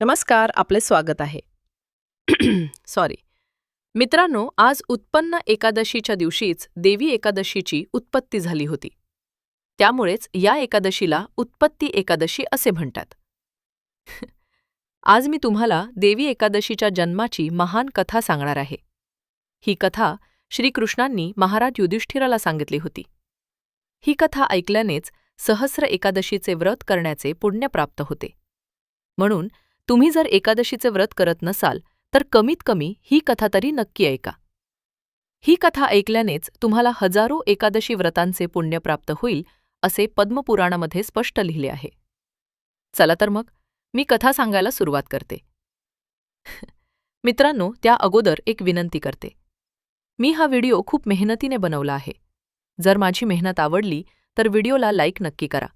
नमस्कार आपले स्वागत आहे. सॉरी मित्रांनो आज उत्पन्न एकादशीच्या दिवशीच देवी एकादशीची उत्पत्ती झाली होती. त्यामुळेच या एकादशीला उत्पत्ती एकादशी असे म्हणतात. आज मी तुम्हाला देवी एकादशीच्या जन्माची महान कथा सांगणार आहे. ही कथा श्रीकृष्णांनी महाराज युधिष्ठिराला सांगितली होती. ही कथा ऐकल्यानेच सहस्र एकादशीचे व्रत करण्याचे पुण्य प्राप्त होते. म्हणून तुम्ही जर एकादशीचे व्रत करत नसाल तर कमीत कमी ही कथा तरी नक्की ऐका. ही कथा ऐकल्यानेच तुम्हाला हजारो एकादशी व्रतांचे पुण्य प्राप्त होईल असे पद्मपुराणामध्ये स्पष्ट लिहिले आहे. चला तर मग मी कथा सांगायला सुरुवात करते. मित्रांनो त्या अगोदर एक विनंती करते. मी हा व्हिडिओ खूप मेहनतीने बनवला आहे. जर माझी मेहनत आवडली तर व्हिडिओला लाईक नक्की करा.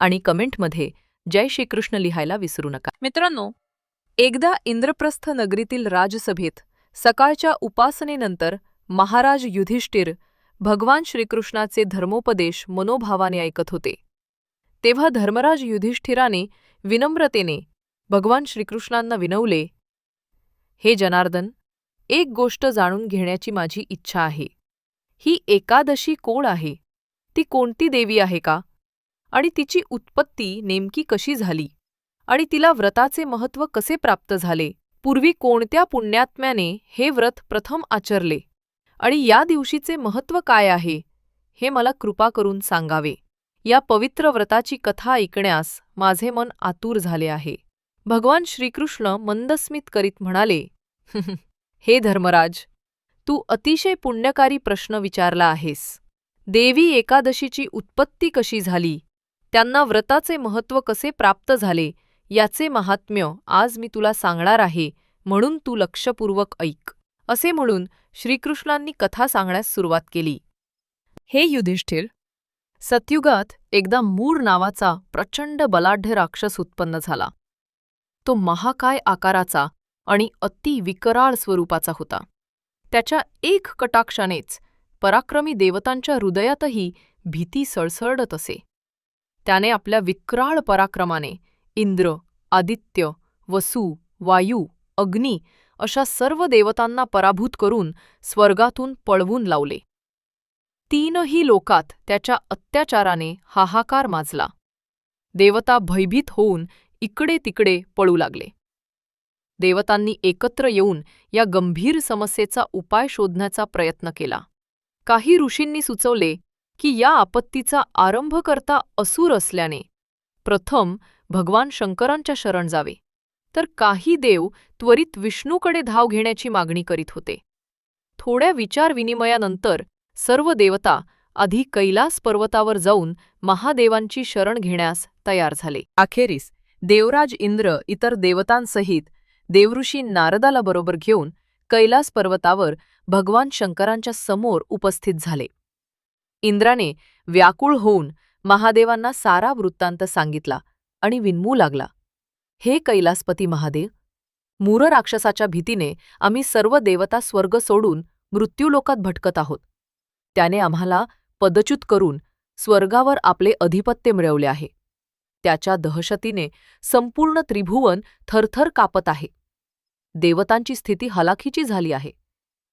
आणि कमेंटमध्ये जय श्रीकृष्ण लिहायला विसरू नका. मित्रांनो एकदा इंद्रप्रस्थ नगरीतील राजसभेत सकाळच्या उपासनेनंतर महाराज युधिष्ठिर भगवान श्रीकृष्णाचे धर्मोपदेश मनोभावाने ऐकत होते. तेव्हा धर्मराज युधिष्ठिराने विनम्रतेने भगवान श्रीकृष्णांना विनवले हे जनार्दन एक गोष्ट जाणून घेण्याची माझी इच्छा आहे. ही एकादशी कोण आहे? ती कोणती देवी आहे का? आणि तिची उत्पत्ती नेमकी कशी झाली? आणि तिला व्रताचे महत्त्व कसे प्राप्त झाले? पूर्वी कोणत्या पुण्यात्म्याने हे व्रत प्रथम आचरले? आणि या दिवशीचे महत्त्व काय आहे? हे मला कृपा करून सांगावे. या पवित्र व्रताची कथा ऐकण्यास माझे मन आतुर झाले आहे. भगवान श्रीकृष्ण मंदस्मित करीत म्हणाले हे धर्मराज तू अतिशय पुण्यकारी प्रश्न विचारला आहेस. देवी एकादशीची उत्पत्ती कशी झाली? त्यांना व्रताचे महत्त्व कसे प्राप्त झाले याचे महात्म्य आज मी तुला सांगणार आहे म्हणून तू लक्षपूर्वक ऐक. असे म्हणून श्रीकृष्णांनी कथा सांगण्यास सुरुवात केली. हे युधिष्ठिर सत्युगात एकदा मूर नावाचा प्रचंड बलाढ्य राक्षस उत्पन्न झाला. तो महाकाय आकाराचा आणि अति विकराळ स्वरूपाचा होता. त्याच्या एक कटाक्षानेच पराक्रमी देवतांच्या हृदयातही भीती सळसळत असे. त्याने आपल्या विक्राळ पराक्रमाने इंद्र आदित्य वसू वायू अग्नी अशा सर्व देवतांना पराभूत करून स्वर्गातून पळवून लावले. तीनही लोकात त्याच्या अत्याचाराने हाहाकार माजला. देवता भयभीत होऊन इकडे तिकडे पळू लागले. देवतांनी एकत्र येऊन या गंभीर समस्येचा उपाय शोधण्याचा प्रयत्न केला. काही ऋषींनी सुचवले की या आपत्तीचा आरंभ करता असुर असल्याने. प्रथम भगवान शंकरांच्या शरण जावे. तर काही देव त्वरित विष्णूकडे धाव घेण्याची मागणी करीत होते. थोड्या विचारविनिमयानंतर सर्व देवता आधी कैलास पर्वतावर जाऊन महादेवांची शरण घेण्यास तयार झाले. अखेरीस देवराज इंद्र इतर देवतांसहित देवऋषी नारदाला बरोबर घेऊन कैलास पर्वतावर भगवान शंकरांच्या समोर उपस्थित झाले. इंद्राने व्याकुळ होऊन महादेवांना सारा वृत्तांत सांगितला आणि विनमू लागला. हे कैलासपती महादेव मूर राक्षसाच्या भीतीने आम्ही सर्व देवता स्वर्ग सोडून मृत्यूलोकात भटकत आहोत. त्याने आम्हाला पदच्युत करून स्वर्गावर आपले अधिपत्य मिळवले आहे. त्याच्या दहशतीने संपूर्ण त्रिभुवन थरथर कापत आहे. देवतांची स्थिती हलाखीची झाली आहे.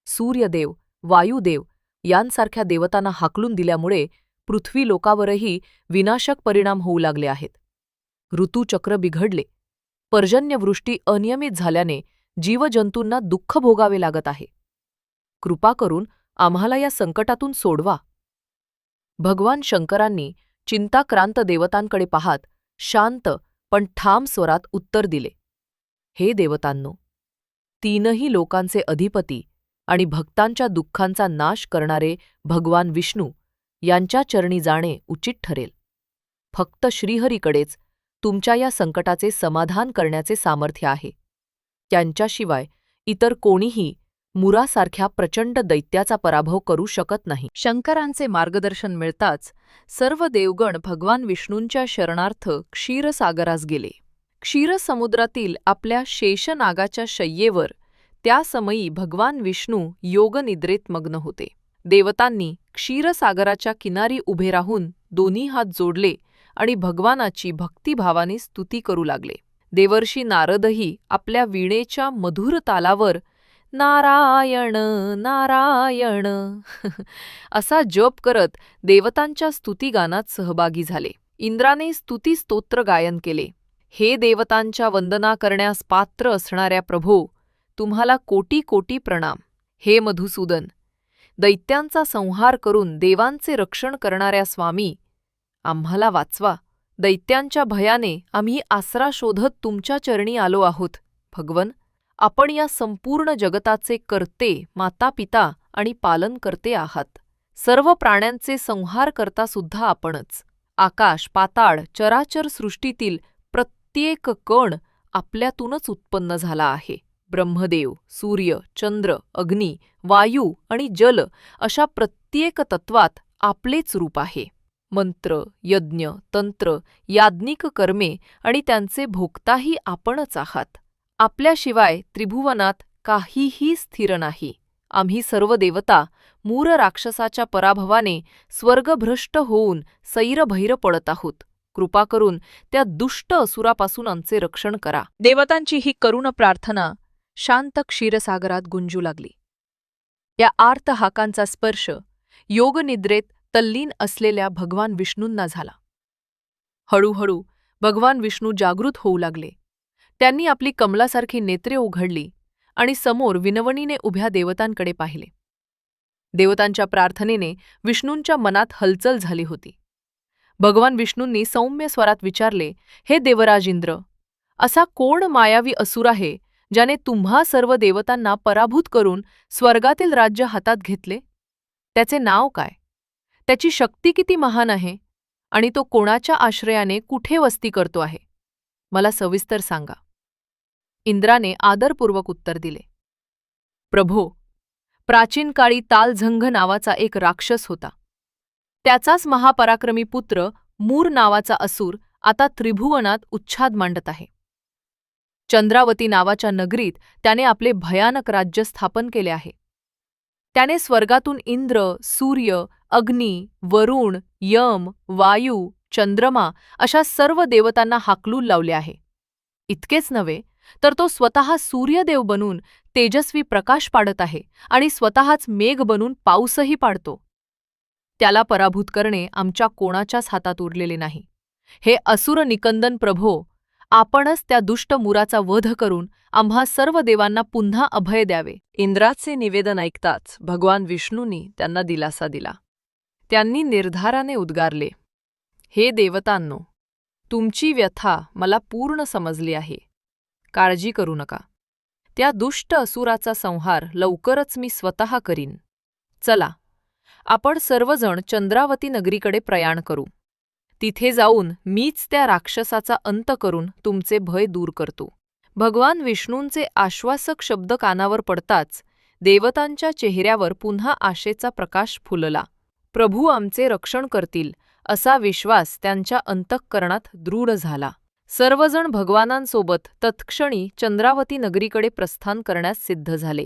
सूर्यदेव वायुदेव यांसारख्या देवतांना हाकलून दिल्यामुळे पृथ्वी लोकावरही विनाशक परिणाम होऊ लागले आहेत. ऋतूचक्र बिघडले. पर्जन्यवृष्टी अनियमित झाल्याने जीवजंतूंना दुःख भोगावे लागत आहे. कृपा करून आम्हाला या संकटातून सोडवा. भगवान शंकरांनी चिंताक्रांत देवतांकडे पाहात शांत पण ठाम स्वरात उत्तर दिले. हे देवतांनो तीनही लोकांचे अधिपती आणि भक्तांच्या दुःखांचा नाश करणारे भगवान विष्णू यांच्या चरणी जाणे उचित ठरेल. फक्त श्रीहरीकडेच तुमच्या या संकटाचे समाधान करण्याचे सामर्थ्य आहे. त्यांच्याशिवाय इतर कोणीही मुरासारख्या प्रचंड दैत्याचा पराभव करू शकत नाही. शंकरांचे मार्गदर्शन मिळताच सर्व देवगण भगवान विष्णूंच्या शरणार्थ क्षीरसागरास गेले. क्षीरसमुद्रातील आपल्या शेषनागाच्या शय्येवर त्या समयी भगवान विष्णू योगनिद्रेत मग्न होते. देवतांनी क्षीरसागराच्या किनारी उभे राहून दोन्ही हात जोडले आणि भगवानाची भक्तिभावाने स्तुती करू लागले. देवर्षी नारदही आपल्या वीणेच्या मधुर तालावर नारायण नारायण असा जप करत देवतांच्या स्तुतीगानात सहभागी झाले. इंद्राने स्तुती स्तोत्र गायन केले. हे देवतांच्या वंदना करण्यास पात्र असणाऱ्या प्रभो तुम्हाला कोटी कोटी प्रणाम. हे मधुसूदन. दैत्यांचा संहार करून देवांचे रक्षण करणाऱ्या स्वामी आम्हाला वाचवा. दैत्यांच्या भयाने आम्ही आसरा शोधत तुमच्या चरणी आलो आहोत. भगवन आपण या संपूर्ण जगताचे कर्ते मातापिता आणि पालन करते आहात. सर्व प्राण्यांचे संहार करता सुद्धा आपणच. आकाश पाताळ चराचर सृष्टीतील प्रत्येक कण आपल्यातूनच उत्पन्न झाला आहे. ब्रह्मदेव सूर्य चंद्र अग्नी वायू आणि जल अशा प्रत्येक तत्वात आपलेच रूप आहे. मंत्र यज्ञ तंत्र याज्ञिक कर्मे आणि त्यांचे भोगताही आपणच आहात. आपल्याशिवाय त्रिभुवनात काहीही स्थिर नाही. आम्ही सर्व देवता मूर राक्षसाच्या पराभवाने स्वर्गभ्रष्ट होऊन सैरभैर पडत आहोत. कृपा करून त्या दुष्ट असुरापासून आमचे रक्षण करा. देवतांची ही करुण प्रार्थना शांत क्षीरसागरात गुंजू लागली. या आर्त हाकांचा स्पर्श योगनिद्रेत तल्लीन असलेल्या भगवान विष्णूंना झाला. हळूहळू भगवान विष्णू जागृत होऊ लागले. त्यांनी आपली कमलासारखी नेत्रे उघडली आणि समोर विनवणीने उभ्या देवतांकडे पाहिले. देवतांच्या प्रार्थनेने विष्णूंच्या मनात हलचल झाली होती. भगवान विष्णूंनी सौम्य स्वरात विचारले हे देवराज इंद्र असा कोण मायावी असुर आहे ज्याने तुम्हा सर्व देवतांना पराभूत करून स्वर्गातील राज्य हातात घेतले? त्याचे नाव काय? त्याची शक्ती किती महान आहे? आणि तो कोणाच्या आश्रयाने कुठे वस्ती करतो आहे? मला सविस्तर सांगा. इंद्राने आदरपूर्वक उत्तर दिले. प्रभो प्राचीन काळी तालझंघ नावाचा एक राक्षस होता. त्याचाच महापराक्रमी पुत्र मूर नावाचा असुर आता त्रिभुवनात उच्छाद मांडत आहे. चंद्रावती नावाच्या नगरीत त्याने आपले भयानक राज्य स्थापन केले आहे. त्याने स्वर्गातून इंद्र सूर्य अग्नी वरुण यम वायू चंद्रमा अशा सर्व देवतांना हाकलून लावले आहे. इतकेच नव्हे तर तो स्वतः सूर्यदेव बनून तेजस्वी प्रकाश पाडत आहे आणि स्वतःच मेघ बनून पाऊसही पाडतो. त्याला पराभूत करणे आमच्या कोणाच्याच हातात उरलेले नाही. हे असुर निकंदन प्रभो आपणच त्या दुष्ट मुराचा वध करून आम्हा सर्व देवांना पुन्हा अभय द्यावे. इंद्राचे निवेदन ऐकताच भगवान विष्णूंनी त्यांना दिलासा दिला. त्यांनी निर्धाराने उद्गारले हे देवतांनो तुमची व्यथा मला पूर्ण समजली आहे. काळजी करू नका. त्या दुष्ट असुराचा संहार लवकरच मी स्वतः करीन. चला आपण सर्वजण चंद्रावती नगरीकडे प्रयाण करू. तिथे जाऊन मीच त्या राक्षसाचा अंत करून तुमचे भय दूर करतो. भगवान विष्णूंचे आश्वासक शब्द कानावर पडताच देवतांच्या चेहऱ्यावर पुन्हा आशेचा प्रकाश फुलला. प्रभू आमचे रक्षण करतील असा विश्वास त्यांच्या अंतःकरणात दृढ झाला. सर्वजण भगवानांसोबत तत्क्षणी चंद्रावती नगरीकडे प्रस्थान करण्यास सिद्ध झाले.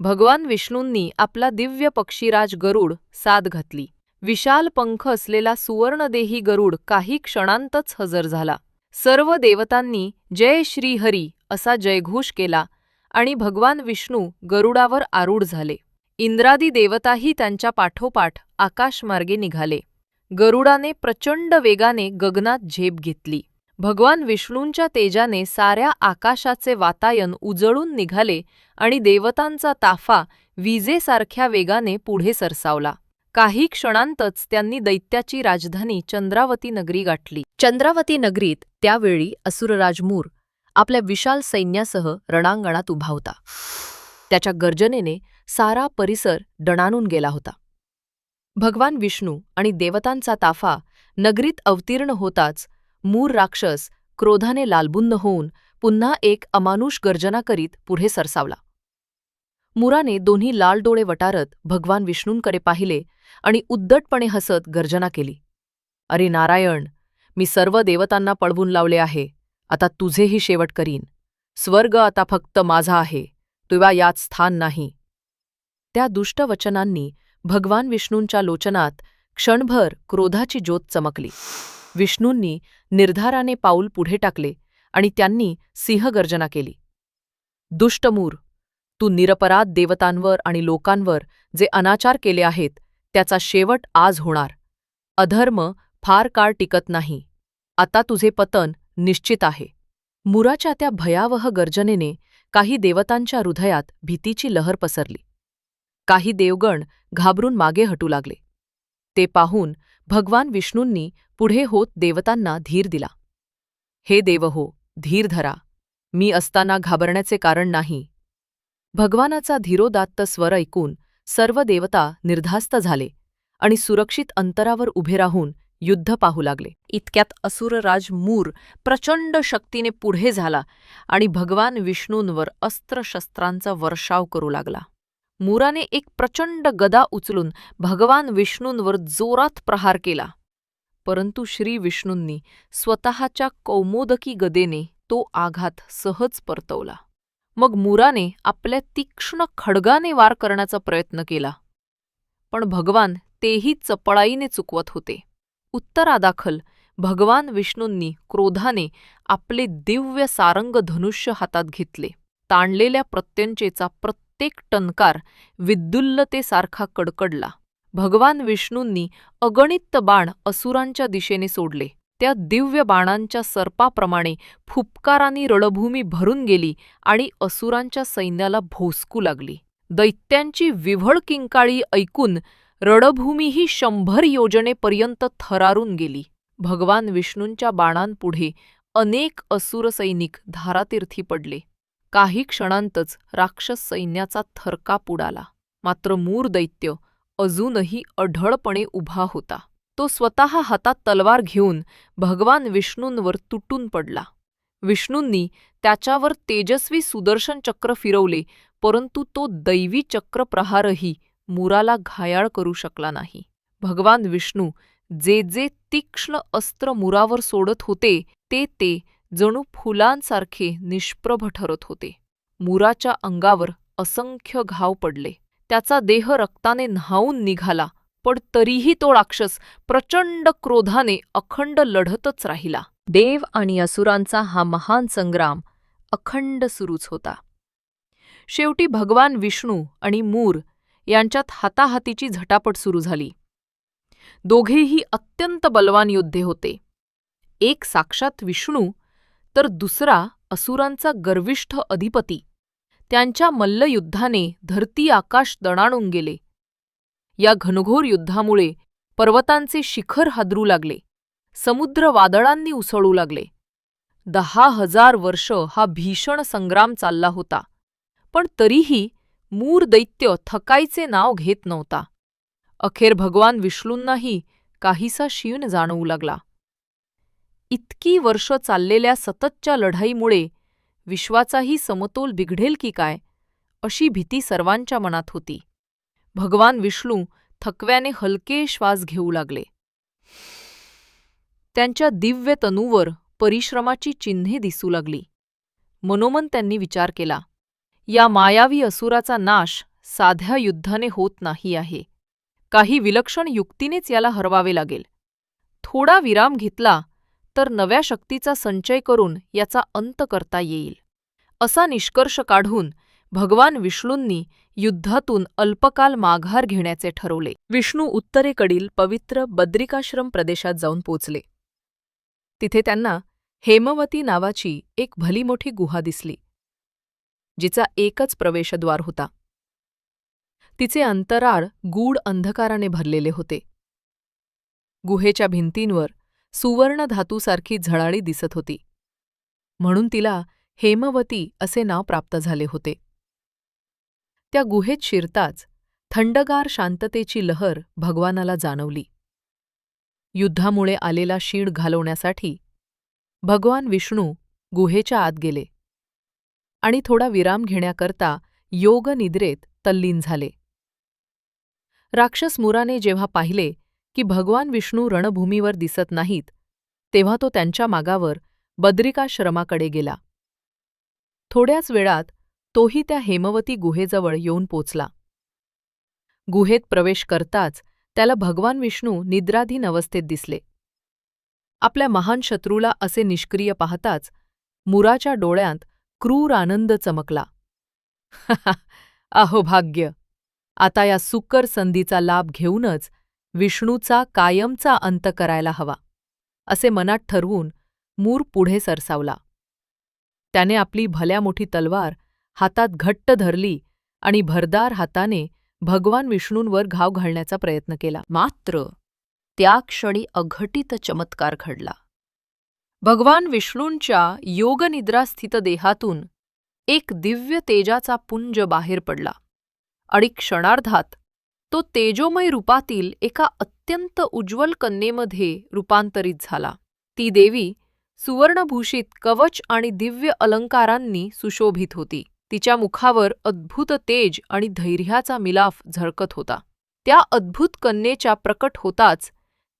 भगवान विष्णूंनी आपला दिव्य पक्षीराज गरुड साद घातली. विशाल पंख असलेला सुवर्णदेही गरुड काही क्षणांतच हजर झाला. सर्व देवतांनी जय श्री हरी असा जयघोष केला आणि भगवान विष्णू गरुडावर आरूढ झाले. इंद्रादी देवताही त्यांच्या पाठोपाठ आकाशमार्गे निघाले. गरुडाने प्रचंड वेगाने गगनात झेप घेतली. भगवान विष्णूंच्या तेजाने साऱ्या आकाशाचे वातायन उजळून निघाले आणि देवतांचा ताफा विजेसारख्या वेगाने पुढे सरसावला. काही क्षणांतच त्यांनी दैत्याची राजधानी चंद्रावती नगरी गाठली. चंद्रावती नगरीत त्यावेळी असुरराज मूर आपल्या विशाल सैन्यासह रणांगणात उभा होता. त्याच्या गर्जनेने सारा परिसर डणाणून गेला होता. भगवान विष्णू आणि देवतांचा ताफा नगरीत अवतीर्ण होताच मूर राक्षस क्रोधाने लालबुंद होऊन पुन्हा एक अमानुष गर्जना करीत पुढे सरसावला. मुराने दोन्ही लाल डोळे वटारत भगवान विष्णूंकडे पाहिले आणि उद्दटपणे हसत गर्जना केली. अरे नारायण मी सर्व देवतांना पळवून लावले आहे. आता तुझेही शेवट करीन. स्वर्ग आता फक्त माझा आहे. तुवा यात स्थान नाही. त्या दुष्ट वचनांनी भगवान विष्णूंच्या लोचनात क्षणभर क्रोधाची ज्योत चमकली. विष्णूंनी निर्धाराने पाऊल पुढे टाकले आणि त्यांनी सिंहगर्जना केली. दुष्टमूर तू निरपराध देवतांवर आणि लोकांवर जे अनाचार केले आहेत त्याचा शेवट आज होणार. अधर्म फार काळ टिकत नाही. आता तुझे पतन निश्चित आहे. मुराच्या त्या भयावह गर्जनेने काही देवतांच्या हृदयात भीतीची लहर पसरली. काही देवगण घाबरून मागे हटू लागले. ते पाहून भगवान विष्णूंनी पुढे होत देवतांना धीर दिला. हे देव हो धीर धरा. मी असताना घाबरण्याचे कारण नाही. भगवानाचा धीरोदात्त स्वर ऐकून सर्व देवता निर्धास्त झाले आणि सुरक्षित अंतरावर उभे राहून युद्ध पाहू लागले. इतक्यात असुरराज मूर प्रचंड शक्तीने पुढे झाला आणि भगवान विष्णूंवर अस्त्रशस्त्रांचा वर्षाव करू लागला. मूराने एक प्रचंड गदा उचलून भगवान विष्णूंवर जोरात प्रहार केला. परंतु श्री विष्णूंनी स्वतःच्या कौमोदकी गदेने तो आघात सहज परतवला. मग मुराने आपल्या तीक्ष्ण खडगाने वार करण्याचा प्रयत्न केला. पण भगवान तेही चपळाईने चुकवत होते. उत्तरादाखल भगवान विष्णूंनी क्रोधाने आपले दिव्य सारंग धनुष्य हातात घेतले. ताणलेल्या प्रत्यंचेचा प्रत्येक टणकार विद्युल्लतेसारखा कडकडला. भगवान विष्णूंनी अगणित बाण असुरांच्या दिशेने सोडले. त्या दिव्य बाणांच्या सर्पाप्रमाणे फुपकारांनी रणभूमी भरून गेली आणि असुरांच्या सैन्याला भोसकू लागली. दैत्यांची विव्हळ किंकाळी ऐकून रणभूमीही शंभर योजनेपर्यंत थरारून गेली. भगवान विष्णूंच्या बाणांपुढे अनेक असुर सैनिक धारातीर्थी पडले. काही क्षणांतच राक्षस सैन्याचा थरकाप उडाला. मात्र मूर दैत्य अजूनही अढळपणे उभा होता. तो स्वतः हातात तलवार घेऊन भगवान विष्णूंवर तुटून पडला. विष्णूंनी त्याच्यावर तेजस्वी सुदर्शन चक्र फिरवले परंतु तो दैवी चक्रप्रहारही मुराला घायाळ करू शकला नाही. भगवान विष्णू जे जे तीक्ष्ण अस्त्र मुरावर सोडत होते ते ते जणू फुलांसारखे निष्प्रभ ठरत होते. मुराच्या अंगावर असंख्य घाव पडले. त्याचा देह रक्ताने न्हावून निघाला. पण तरीही तो राक्षस प्रचंड क्रोधाने अखंड लढतच राहिला. देव आणि असुरांचा हा महान संग्राम अखंड सुरूच होता. शेवटी भगवान विष्णू आणि मूर यांच्यात हाताहातीची झटापट सुरू झाली. दोघेही अत्यंत बलवान योद्धे होते. एक साक्षात विष्णू तर दुसरा असुरांचा गर्विष्ठ अधिपती. त्यांच्या मल्लयुद्धाने धरती आकाश दणाणून गेले. या घनघोर युद्धामुळे पर्वतांचे शिखर हादरू लागले. समुद्र वादळांनी उसळू लागले. दहा हजार वर्ष हा भीषण संग्राम चालला होता. पण तरीही मूर दैत्य थकायचे नाव घेत नव्हता. अखेर भगवान विष्णूंनाही काहीसा शीण जाणवू लागला. इतकी वर्ष चाललेल्या सततच्या लढाईमुळे विश्वाचाही समतोल बिघडेल की काय अशी भीती सर्वांच्या मनात होती. भगवान विष्णू थकव्याने हलके श्वास घेऊ लागले. त्यांच्या दिव्य तनूवर परिश्रमाची चिन्हे दिसू लागली. मनोमन त्यांनी विचार केला या मायावी असुराचा नाश साध्या युद्धाने होत नाही आहे. काही विलक्षण युक्तीनेच याला हरवावे लागेल. थोडा विराम घेतला तर नव्या शक्तीचा संचय करून याचा अंत करता येईल. असा निष्कर्ष काढून भगवान विष्णूंनी युद्धातून अल्पकाल माघार घेण्याचे ठरवले. विष्णू उत्तरेकडील पवित्र बद्रिकाश्रम प्रदेशात जाऊन पोचले. तिथे त्यांना हेमवती नावाची एक भली मोठी गुहा दिसली जिचा एकच प्रवेशद्वार होता. तिचे अंतराळ गूढ अंधकाराने भरलेले होते. गुहेच्या भिंतींवर सुवर्ण धातूसारखी झळाळी दिसत होती. म्हणून तिला हेमवती असे नाव प्राप्त झाले होते. त्या गुहेत शिरताच थंडगार शांततेची लहर भगवानाला जाणवली. युद्धामुळे आलेला शीण घालवण्यासाठी भगवान विष्णू गुहेच्या आत गेले आणि थोडा विराम घेण्याकरता योगनिद्रेत तल्लीन झाले. राक्षस मुराने जेव्हा पाहिले की भगवान विष्णू रणभूमीवर दिसत नाहीत तेव्हा तो त्यांच्या मागावर बद्रिकाश्रमाकडे गेला. थोड्याच वेळात तोही त्या हेमवती गुहेजवळ येऊन पोचला. गुहेत प्रवेश करताच त्याला भगवान विष्णू निद्राधीन अवस्थेत दिसले. आपल्या महान शत्रूला असे निष्क्रिय पाहताच मुराच्या डोळ्यांत क्रूर आनंद चमकला. अहो भाग्य! आता या सुकर संधीचा लाभ घेऊनच विष्णूचा कायमचा अंत करायला हवा असे मनात ठरवून मूर पुढे सरसावला. त्याने आपली भल्या मोठी तलवार हातात घट्ट धरली आणि भरदार हाताने भगवान विष्णूंवर घाव घालण्याचा प्रयत्न केला. मात्र त्या क्षणी अघटित चमत्कार घडला. भगवान विष्णूंच्या योगनिद्रास्थित देहातून एक दिव्य तेजाचा पुंज बाहेर पडला आणि क्षणार्धात तो तेजोमय रूपातील एका अत्यंत उज्ज्वल कन्येमध्ये रूपांतरित झाला. ती देवी सुवर्णभूषित कवच आणि दिव्य अलंकारांनी सुशोभित होती. तिच्या मुखावर अद्भुत तेज आणि धैर्याचा मिलाफ झळकत होता. त्या अद्भुत कन्येच्या प्रकट होताच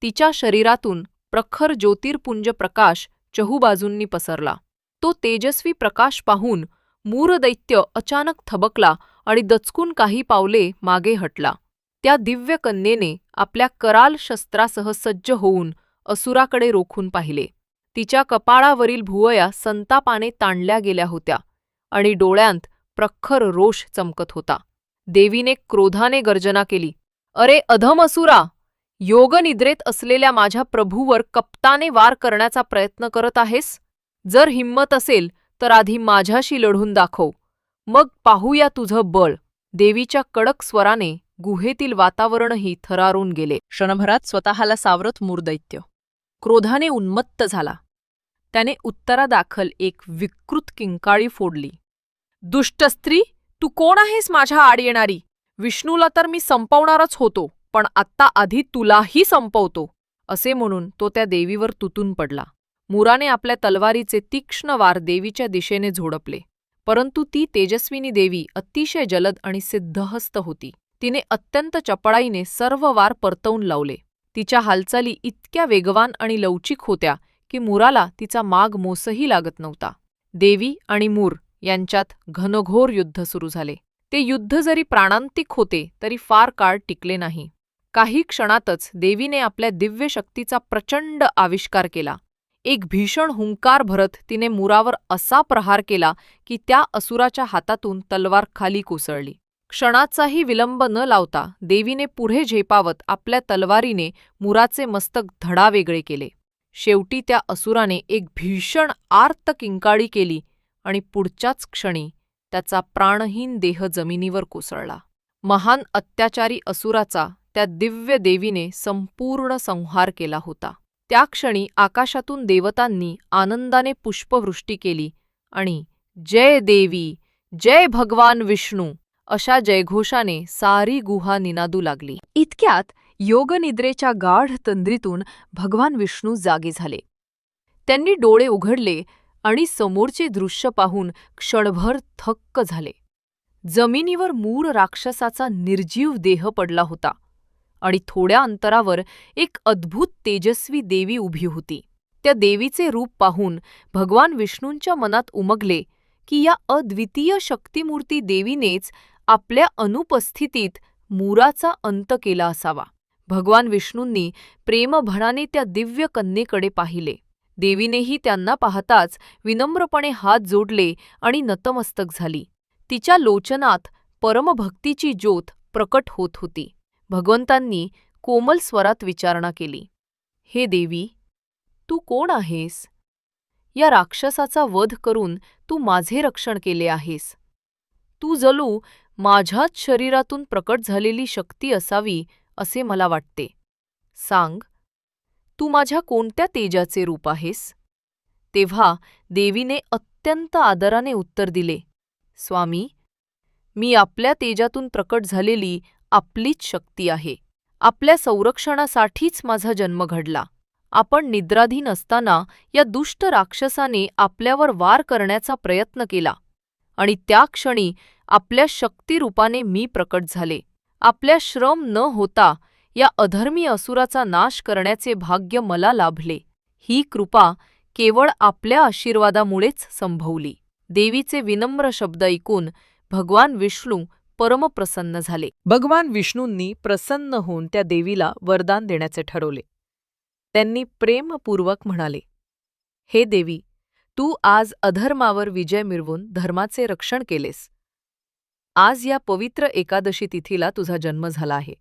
तिच्या शरीरातून प्रखर ज्योतिर्पुंज प्रकाश चहूबाजूंनी पसरला. तो तेजस्वी प्रकाश पाहून मूरदैत्य अचानक थबकला आणि दचकून काही पावले मागे हटला. त्या दिव्य कन्येने आपल्या कराल शस्त्रासह सज्ज होऊन असुराकडे रोखून पाहिले. तिच्या कपाळावरील भुवया संतापाने ताणल्या गेल्या होत्या. आणि डोळ्यांत प्रखर रोष चमकत होता. देवीने क्रोधाने गर्जना केली अरे अधम असुरा योगनिद्रेत असलेल्या माझ्या प्रभूवर कप्ताने वार करण्याचा प्रयत्न करत आहेस? जर हिंमत असेल तर आधी माझ्याशी लढून दाखव. मग पाहूया तुझं बळ. देवीच्या कडक स्वराने गुहेतील वातावरणही थरारून गेले. क्षणभरात स्वतःला सावरत मूर्दैत्य. क्रोधाने उन्मत्त झाला. त्याने उत्तरादाखल एक विकृत किंकाळी फोडली. दुष्ट स्त्री तू कोण आहेस माझ्या आड येणारी? विष्णूला तर मी संपवणारच होतो पण आत्ता आधी तुलाही संपवतो असे म्हणून तो त्या देवीवर तुटून पडला. मुराने आपल्या तलवारीचे तीक्ष्ण वार देवीच्या दिशेने झोडपले परंतु ती तेजस्विनी देवी अतिशय जलद आणि सिद्धहस्त होती. तिने अत्यंत चपळाईने सर्व वार परतवून लावले. तिच्या हालचाली इतक्या वेगवान आणि लवचिक होत्या की मुराला तिचा माग मोसही लागत नव्हता. देवी आणि मूर यांच्यात घनघोर युद्ध सुरू झाले. ते युद्ध जरी प्राणांतिक होते तरी फार काळ टिकले नाही. काही क्षणातच देवीने आपल्या दिव्य शक्तीचा प्रचंड आविष्कार केला. एक भीषण हुंकार भरत तिने मुरावर असा प्रहार केला की त्या असुराच्या हातातून तलवार खाली कोसळली. क्षणाचाही विलंब न लावता देवीने पुढे झेपावत आपल्या तलवारीने मुराचे मस्तक धडा वेगळे केले. शेवटी त्या असुराने एक भीषण आर्त किंकाळी केली आणि पुढच्याच क्षणी त्याचा प्राणहीन देह जमिनीवर कोसळला. महान अत्याचारी असुराचा त्या दिव्य देवीने संपूर्ण संहार केला होता. त्या क्षणी आकाशातून देवतांनी आनंदाने पुष्पवृष्टी केली आणि जय देवी जय भगवान विष्णू अशा जयघोषाने सारी गुहा निनादू लागली. इतक्यात योगनिद्रेच्या गाढ तंद्रीतून भगवान विष्णू जागे झाले. त्यांनी डोळे उघडले आणि समोरचे दृश्य पाहून क्षणभर थक्क झाले. जमिनीवर मूर राक्षसाचा निर्जीव देह पडला होता आणि थोड्या अंतरावर एक अद्भुत तेजस्वी देवी उभी होती. त्या देवीचे रूप पाहून भगवान विष्णूंच्या मनात उमगले की या अद्वितीय शक्तिमूर्ती देवीनेच आपल्या अनुपस्थितीत मूराचा अंत केला असावा. भगवान विष्णूंनी प्रेमभराने त्या दिव्य कन्येकडे पाहिले. देवीनेही त्यांना पाहताच विनम्रपणे हात जोडले आणि नतमस्तक झाली. तिच्या लोचनात परमभक्तीची ज्योत प्रकट होत होती. भगवंतांनी कोमल स्वरात विचारणा केली. हे देवी तू कोण आहेस? या राक्षसाचा वध करून तू माझे रक्षण केले आहेस. तू जलू माझ्याच शरीरातून प्रकट झालेली शक्ती असावी असे मला वाटते. सांग तू माझ्या कोणत्या तेजाचे रूप आहेस? तेव्हा देवीने अत्यंत आदराने उत्तर दिले स्वामी मी आपल्या तेजातून प्रकट झालेली आपलीच शक्ती आहे. आपल्या संरक्षणासाठीच माझा जन्म घडला. आपण निद्राधीन असताना या दुष्ट राक्षसाने आपल्यावर वार करण्याचा प्रयत्न केला आणि त्या क्षणी आपल्या शक्तिरूपाने मी प्रकट झाले. आपल्या श्रम न होता या अधर्मी असुराचा नाश करण्याचे भाग्य मला लाभले. ही कृपा केवळ आपल्या आशीर्वादामुळेच संभवली. देवीचे विनम्र शब्द ऐकून भगवान विष्णू परमप्रसन्न झाले. भगवान विष्णूंनी प्रसन्न होऊन त्या देवीला वरदान देण्याचे ठरवले. त्यांनी प्रेमपूर्वक म्हणाले हे देवी तू आज अधर्मावर विजय मिळवून धर्माचे रक्षण केलेस. आज या पवित्र एकादशी तिथीला तुझा जन्म झाला आहे.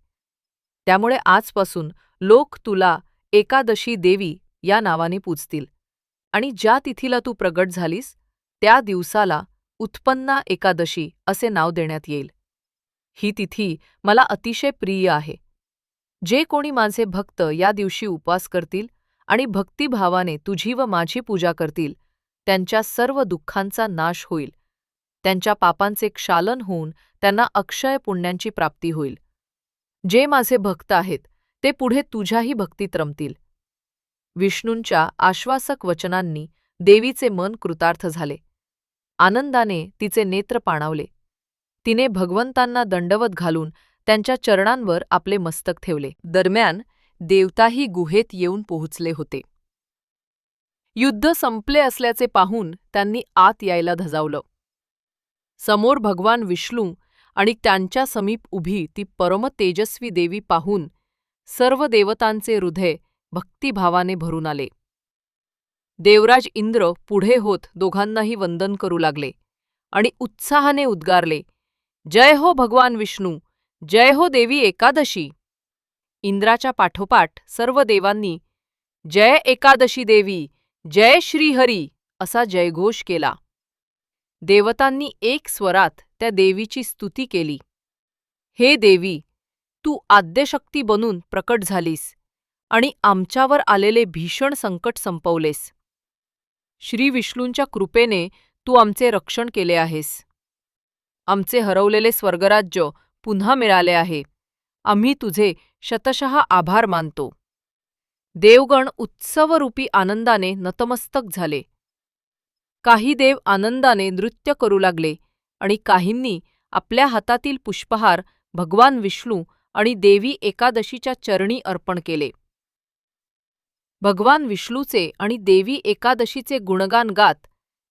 त्यामुळे आजपासून लोक तुला एकादशी देवी या नावाने पूजतील. आणि ज्या तिथीला तू प्रगट झालीस त्या दिवसाला उत्पन्ना एकादशी असे नाव देण्यात येईल. ही तिथी मला अतिशय प्रिय आहे. जे कोणी माझे भक्त या दिवशी उपवास करतील आणि भक्तिभावाने तुझी व माझी पूजा करतील त्यांच्या सर्व दुःखांचा नाश होईल. त्यांच्या पापांचे क्षालन होऊन त्यांना अक्षय पुण्यांची प्राप्ती होईल. जे माझे भक्त आहेत ते पुढे तुझ्याही भक्तीत रमतील. विष्णूंच्या आश्वासक वचनांनी देवीचे मन कृतार्थ झाले. आनंदाने तिचे नेत्र पाणावले. तिने भगवंतांना दंडवत घालून त्यांच्या चरणांवर आपले मस्तक ठेवले. दरम्यान देवताही गुहेत येऊन पोहोचले होते. युद्ध संपले असल्याचे पाहून त्यांनी आत यायला धजावलं. समोर भगवान विष्णू आणि त्यांच्या समीप उभी ती परम तेजस्वी देवी पाहून सर्व देवतांचे हृदय भक्तिभावाने भरून आले. देवराज इंद्र पुढे होत दोघांनाही वंदन करू लागले आणि उत्साहाने उद्गारले जय हो भगवान विष्णू जय हो देवी एकादशी. इंद्राच्या पाठोपाठ सर्व देवांनी जय एकादशी देवी जय श्रीहरी असा जयघोष केला. देवतांनी एक स्वरात त्या देवीची स्तुती केली. हे देवी तू आद्यशक्ती बनून प्रकट झालीस आणि आमच्यावर आलेले भीषण संकट संपवलेस. श्री विष्णूंच्या कृपेने तू आमचे रक्षण केले आहेस. आमचे हरवलेले स्वर्गराज्य पुन्हा मिळाले आहे. आम्ही तुझे शतशः आभार मानतो. देवगण उत्सवरूपी आनंदाने नतमस्तक झाले. काही देव आनंदाने नृत्य करू लागले आणि काहींनी आपल्या हातातील पुष्पहार भगवान विष्णू आणि देवी एकादशीच्या चरणी अर्पण केले. भगवान विष्णूचे आणि देवी एकादशीचे गुणगान गात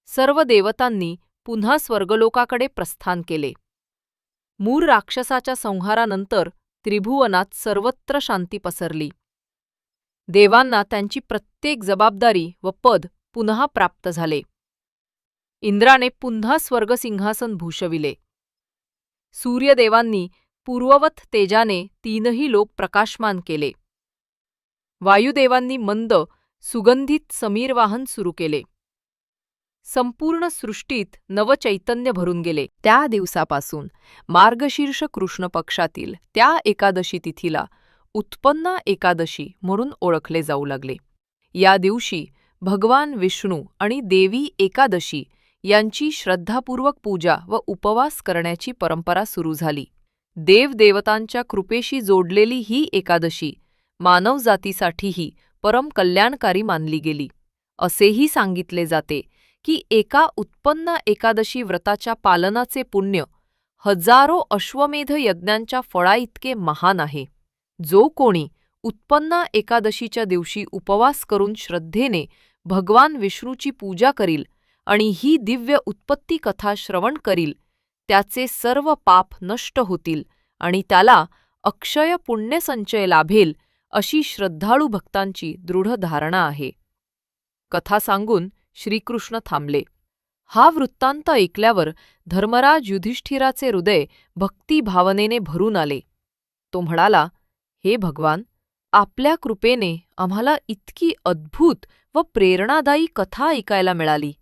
सर्व देवतांनी पुन्हा स्वर्गलोकाकडे प्रस्थान केले. मूर राक्षसाच्या संहारानंतर त्रिभुवनात सर्वत्र शांती पसरली. देवांना त्यांची प्रत्येक जबाबदारी व पद पुन्हा प्राप्त झाले. इंद्राने पुन्हा स्वर्गसिंहासन भूषविले. सूर्यदेवांनी पूर्ववत तेजाने तीनही लोक प्रकाशमान केले. वायुदेवांनी मंद सुगंधित समीरवाहन सुरू केले. संपूर्ण सृष्टीत नवचैतन्य भरून गेले. त्या दिवसापासून मार्गशीर्ष कृष्ण पक्षातील त्या एकादशी तिथीला उत्पन्ना एकादशी म्हणून ओळखले जाऊ लागले. या दिवशी भगवान विष्णू आणि देवी एकादशी यांची श्रद्धापूर्वक पूजा व उपवास करण्याची परंपरा सुरू झाली. देवदेवतांच्या कृपेशी जोडलेली ही एकादशी मानवजातीसाठीही परम कल्याणकारी मानली गेली. असेही सांगितले जाते की एका उत्पन्न एकादशी व्रताच्या पालनाचे पुण्य हजारो अश्वमेध यज्ञांच्या फळाइतके महान आहे. जो कोणी उत्पन्न एकादशीच्या दिवशी उपवास करून श्रद्धेने भगवान विष्णूची पूजा करील आणि ही दिव्य उत्पत्ती कथा श्रवण करील. त्याचे सर्व पाप नष्ट होतील आणि त्याला अक्षय पुण्यसंचय लाभेल अशी श्रद्धाळू भक्तांची दृढ धारणा आहे. कथा सांगून श्रीकृष्ण थांबले. हा वृत्तांत ऐकल्यावर धर्मराज युधिष्ठिराचे हृदय भक्तिभावनेने भरून आले. तो म्हणाला हे भगवान आपल्या कृपेने आम्हाला इतकी अद्भुत व प्रेरणादायी कथा ऐकायला मिळाली.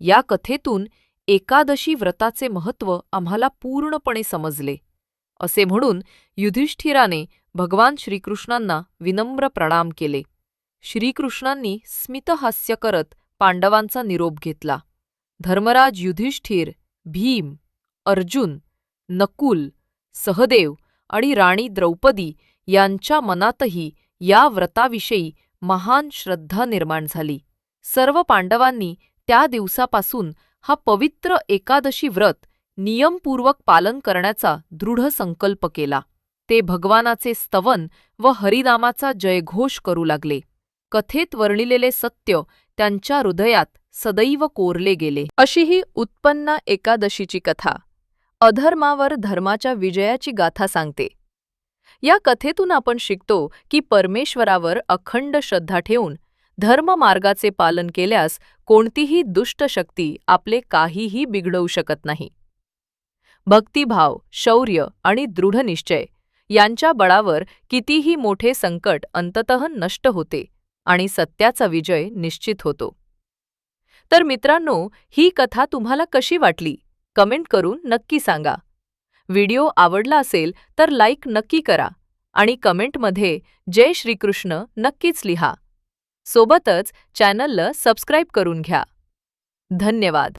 या कथेतून एकादशी व्रताचे महत्त्व आम्हाला पूर्णपणे समजले असे म्हणून युधिष्ठिराने भगवान श्रीकृष्णांना विनम्र प्रणाम केले. श्रीकृष्णांनी स्मितहास्य करत पांडवांचा निरोप घेतला. धर्मराज युधिष्ठिर भीम अर्जुन नकुल सहदेव आणि राणी द्रौपदी यांच्या मनातही या व्रताविषयी महान श्रद्धा निर्माण झाली. सर्व पांडवांनी त्या दिवसापासून हा पवित्र एकादशी व्रत नियमपूर्वक पालन करण्याचा दृढ संकल्प केला. ते भगवानाचे स्तवन व हरिनामाचा जयघोष करू लागले. कथेत वर्णिलेले सत्य त्यांच्या हृदयात सदैव कोरले गेले. अशी ही उत्पन्न एकादशीची कथा अधर्मावर धर्माच्या विजयाची गाथा सांगते. या कथेतून आपण शिकतो की परमेश्वरावर अखंड श्रद्धा ठेवून धर्ममार्गाचे पालन केल्यास कोणतीही दुष्ट शक्ती आपले काहीही बिघडवू शकत नाही. भक्तिभाव शौर्य आणि दृढनिश्चय यांच्या बळावर कितीही मोठे संकट अंततः नष्ट होते आणि सत्याचा विजय निश्चित होतो. तर मित्रांनो ही कथा तुम्हाला कशी वाटली? कमेंट करून नक्की सांगा. व्हिडिओ आवडला असेल तर लाईक नक्की करा आणि कमेंटमध्ये जय श्रीकृष्ण नक्कीच लिहा. सोबतच चॅनलला सबस्क्राईब करून घ्या. धन्यवाद.